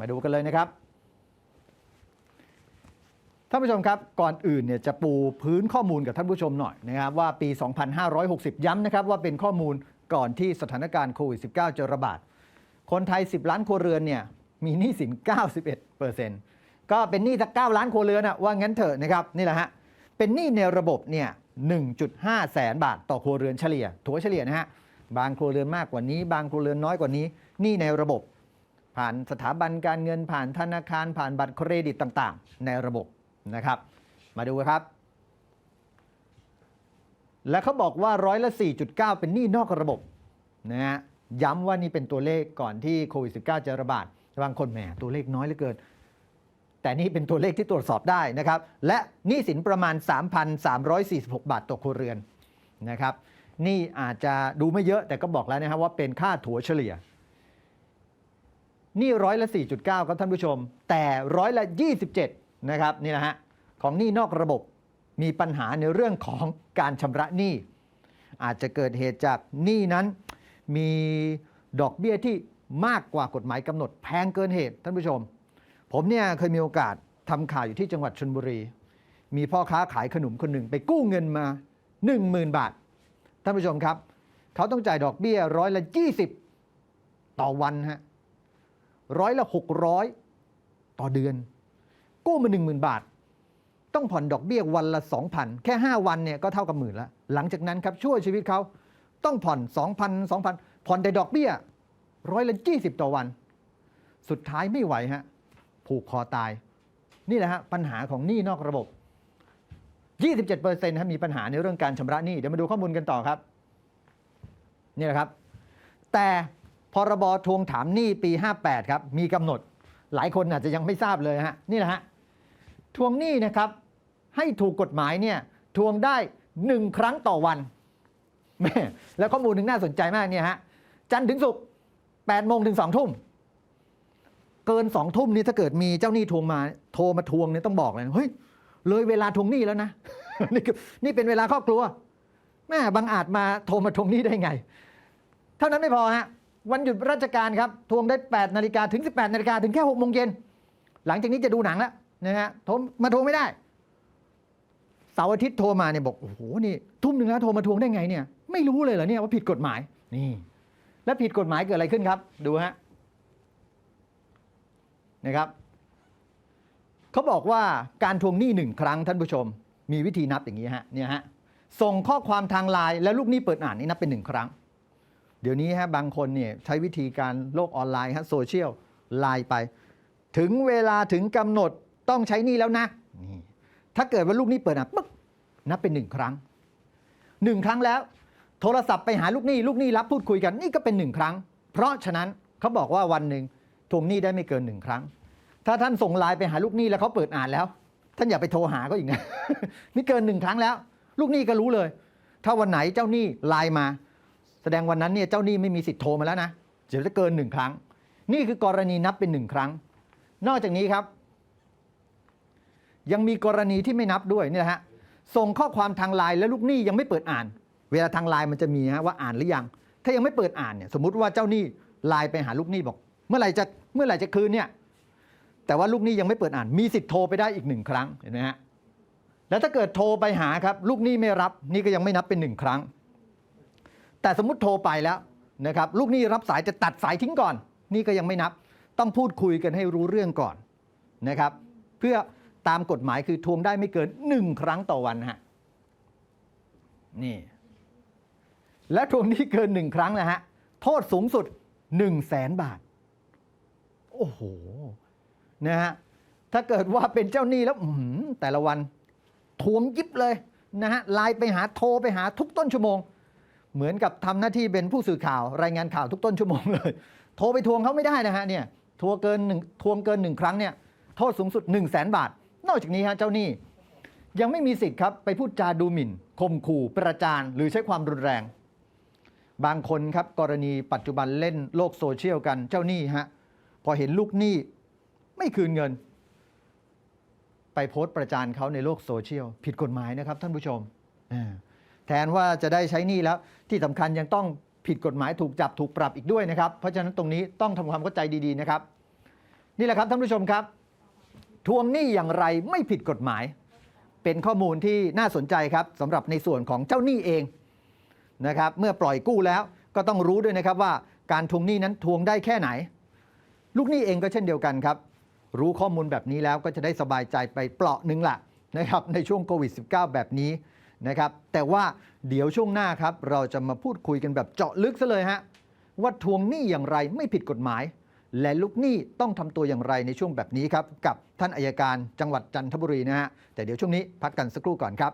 มาดูกันเลยนะครับท่านผู้ชมครับ ก่อนอื่นเนี่ยจะปูพื้นข้อมูลกับท่านผู้ชมหน่อยนะครับว่าปี 2560 ย้ำนะครับว่าเป็นข้อมูลก่อนที่สถานการณ์โควิด -19 จะระบาด คนไทย 10 ล้านครัวเรือนเนี่ยมีหนี้สิน 91เปอร์เซ็นต์ก็เป็นหนี้สัก9ล้านครัวเรือนอะว่างั้นเถอะนะครับนี่แหละฮะเป็นหนี้ในระบบเนี่ย 1.5 แสนบาทต่อครัวเรือนเฉลี่ยถัวเฉลี่ยนะฮะบางครัวเรือนมากกว่านี้ บางครัวเรือนน้อยกว่านี้หนี้ในระบบ ผ่านสถาบันการเงินผ่านธนาคารผ่านบัตรเครดิตต่าง ๆ ในระบบนะครับ มาดูครับ และเขาบอกว่าร้อยละ 4.9 เป็นหนี้นอกระบบนะฮะย้ำว่านี่เป็นตัวเลขก่อนที่โควิด -19 จะระบาดบางคนแหมตัวเลขน้อยเหลือเกินแต่นี่เป็นตัวเลขที่ตรวจสอบได้นะครับ และหนี้สินประมาณ 3,346 บาทต่อครัวเรือนนะครับ นี่อาจจะดูไม่เยอะแต่ก็บอกแล้วนะครับว่าเป็นค่าถัวเฉลี่ย นี่ร้อยละ 4.9 ครับท่านผู้ชม แต่ร้อยละ 27 นะครับนี่นะฮะของหนี้นอกระบบมีปัญหาในเรื่องของการชำระหนี้ อาจจะเกิดเหตุจากหนี้นั้น มีดอกเบี้ยที่มากกว่ากฎหมายกำหนดแพงเกินเหตุท่านผู้ชม ผมเนี่ยเคยมีโอกาสทำข่าวอยู่ที่จังหวัดชนบุรี มีพ่อค้าขายขนมคนหนึ่งไปกู้เงินมา 10,000 บาท ท่านผู้ชมครับ เขาต้องจ่ายดอกเบี้ยร้อยละ 20 ต่อวันฮะ ร้อยละ 600 ต่อเดือน กู้มา 10,000 บาท ต้องผ่อนดอกเบี้ยวันละ 2,000 แค่ 5 วันเนี่ยก็เท่ากับหมื่นละหลังจากนั้นครับช่วยชีวิตเขาต้องผ่อน 2,000 2,000 ผ่อนแต่ดอกเบี้ยร้อยละ 20 ต่อวัน สุดท้ายไม่ไหวฮะผูกคอตาย นี่แหละฮะปัญหาของหนี้นอกระบบ 27%นะครับมีปัญหาในเรื่องการชำระหนี้เดี๋ยวมาดูข้อมูลกันต่อครับนี่แหละครับ แต่ พรบทวงถามหนี้ปี 58 ครับมีกำหนดหลายคนอาจจะยังไม่ทราบเลยฮะนี่แหละฮะทวงหนี้นะครับ ให้ถูกกฎหมายเนี่ยทวงได้1ครั้งต่อวันแม่แล้วข้อมูลหนึ่งน่าสนใจมากเนี่ยฮะจันทร์ถึงศุกร์8โมงถึง2ทุ่มเกิน2ทุ่มนี่ถ้าเกิดมีเจ้าหนี้ทวงมาโทรมาทวงเนี่ยต้องบอกเลยเฮ้ยเลยเวลาทวงหนี้แล้วนะนี่นี่เป็นเวลาครอบครัวแม่บางอาจมาโทรมาทวงหนี้ได้ไง เท่านั้นไม่พอฮะ วันหยุดราชการครับทวงได้ 8นาฬิกาถึง 18นาฬิกาถึงแค่6โมงเย็นหลังจากนี้จะดูหนังแล้วนะฮะโทรมาทวงไม่ได้เสาร์อาทิตย์โทรมาเนี่ยบอกโอ้โหนี่ทุ่มหนึ่งแล้วโทรมาทวงได้ไงเนี่ยไม่รู้เลยเหรอเนี่ยว่าผิดกฎหมายนี่ แล้วผิดกฎหมายเกิดอะไรขึ้นครับ ดูฮะนะครับเขาบอกว่าการทวงหนี้หนึ่งครั้งท่านผู้ชม มีวิธีนับอย่างนี้ฮะเนี่ยฮะส่งข้อความทางไลน์แล้วลูกหนี้เปิดอ่านนี่นับเป็นหนึ่งครั้ง เดี๋ยวนี้ฮะบางคนเนี่ยใช้วิธีการโลกออนไลน์ฮะโซเชียลไลน์ไป ถึงเวลาถึงกำหนดต้องใช้นี้แล้วนะนี่ถ้าเกิดว่าลูกนี้เปิดอ่านปุ๊บนับเป็นหนึ่งครั้งหนึ่งครั้งแล้ว โทรศัพท์ไปหาลูกหนี้ลูกหนี้รับพูดคุยกันนี่ก็เป็นหนึ่งครั้ง เพราะฉะนั้นเขาบอกว่าวันหนึ่งทวงหนี้ได้ไม่เกินหนึ่งครั้ง ถ้าท่านส่งไลน์ไปหาลูกหนี้แล้วเขาเปิดอ่านแล้ว ท่านอย่าไปโทรหาก็อีกนะนี่เกินหนึ่งครั้งแล้ว ลูกหนี้ก็รู้เลย ถ้าวันไหนเจ้าหนี้ไลน์มา แสดงวันนั้นเนี่ยเจ้าหนี้ไม่มีสิทธิ์โทรมาแล้วนะเดี๋ยวจะเกินหนึ่งครั้ง นี่คือกรณีนับเป็นหนึ่งครั้ง นอกจากนี้ครับ ยังมีกรณีที่ไม่นับด้วยเนี่ยนะฮะส่งข้อความทางไลน์แล้วลูกหนี้ยังไม่เปิดอ่าน เวลาทางไลน์มันจะมีฮะว่าอ่านหรือยัง ถ้ายังไม่เปิดอ่านเนี่ยสมมติว่าเจ้าหนี้ไลน์ไปหาลูกหนี้บอก เมื่อไหร่จะเมื่อไหร่จะคืนเนี่ยแต่ว่าลูกหนี้ยังไม่เปิดอ่าน มีสิทธิ์โทรไปได้อีกหนึ่งครั้งเห็นไหมฮะแล้วถ้าเกิดโทรไปหาครับ ลูกหนี้ไม่รับนี่ก็ยังไม่นับเป็นหนึ่งครั้ง แต่สมมติโทรไปแล้วนะครับลูกหนี้รับสายจะตัดสายทิ้งก่อน นี่ก็ยังไม่นับ ต้องพูดคุยกันให้รู้เรื่องก่อนนะครับเพื่อตามกฎหมายคือทวงได้ไม่เกินหนึ่งครั้งต่อวันฮะนี่ และทวงหนี้เกินหนึ่งครั้งนะฮะโทษสูงสุด1นึ่งแสนบาท โอ้โหนะฮะถ้าเกิดว่าเป็นเจ้าหนี้แล้วแต่ละวันทวงยิบเลยนะฮะไลน์ไปหาโทรไปหาทุกต้นชั่วโมง เหมือนกับทำหน้าที่เป็นผู้สื่อข่าวรายงานข่าวทุกต้นชั่วโมงเลย โทรไปทวงเขาไม่ได้นะฮะเนี่ยทวงเกินหนึ่งทวงเกินหนึ่งครั้งเนี่ยโทษสูงสุด1นึ่งแสนบาท นอกจากนี้ฮะเจ้าหนี้ยังไม่มีสิทธิ์ครับไปพูดจาดูหมิ่นข่มขู่ประจานหรือใช้ความรุนแรง บางคนครับกรณีปัจจุบันเล่นโลกโซเชียลกันเจ้าหนี้ฮะพอเห็นลูกหนี้ไม่คืนเงิน ไปโพสต์ประจานเขาในโลกโซเชียลผิดกฎหมายนะครับท่านผู้ชมอ่า แทนว่าจะได้ใช้หนี้แล้วที่สำคัญยังต้องผิดกฎหมายถูกจับถูกปรับอีกด้วยนะครับ เพราะฉะนั้นตรงนี้ต้องทำความเข้าใจดีๆนะครับ นี่แหละครับท่านผู้ชมครับ ทวงหนี้อย่างไรไม่ผิดกฎหมาย เป็นข้อมูลที่น่าสนใจครับสำหรับในส่วนของเจ้าหนี้เองนะครับเมื่อปล่อยกู้แล้วก็ต้องรู้ด้วยนะครับว่าการทวงหนี้นั้นทวงได้แค่ไหน ลูกหนี้เองก็เช่นเดียวกันครับ รู้ข้อมูลแบบนี้แล้วก็จะได้สบายใจไปเปราะหนึ่งละนะครับในช่วงโควิด -19 แบบนี้ นะครับ แต่ว่าเดี๋ยวช่วงหน้าครับ เราจะมาพูดคุยกันแบบเจาะลึกซะเลยฮะว่าทวงหนี้อย่างไรไม่ผิดกฎหมาย และลูกหนี้ต้องทำตัวอย่างไรในช่วงแบบนี้ครับ กับท่านอายการจังหวัดจันทบุรีนะฮะแต่เดี๋ยวช่วงนี้พักกันสักครู่ก่อนครับ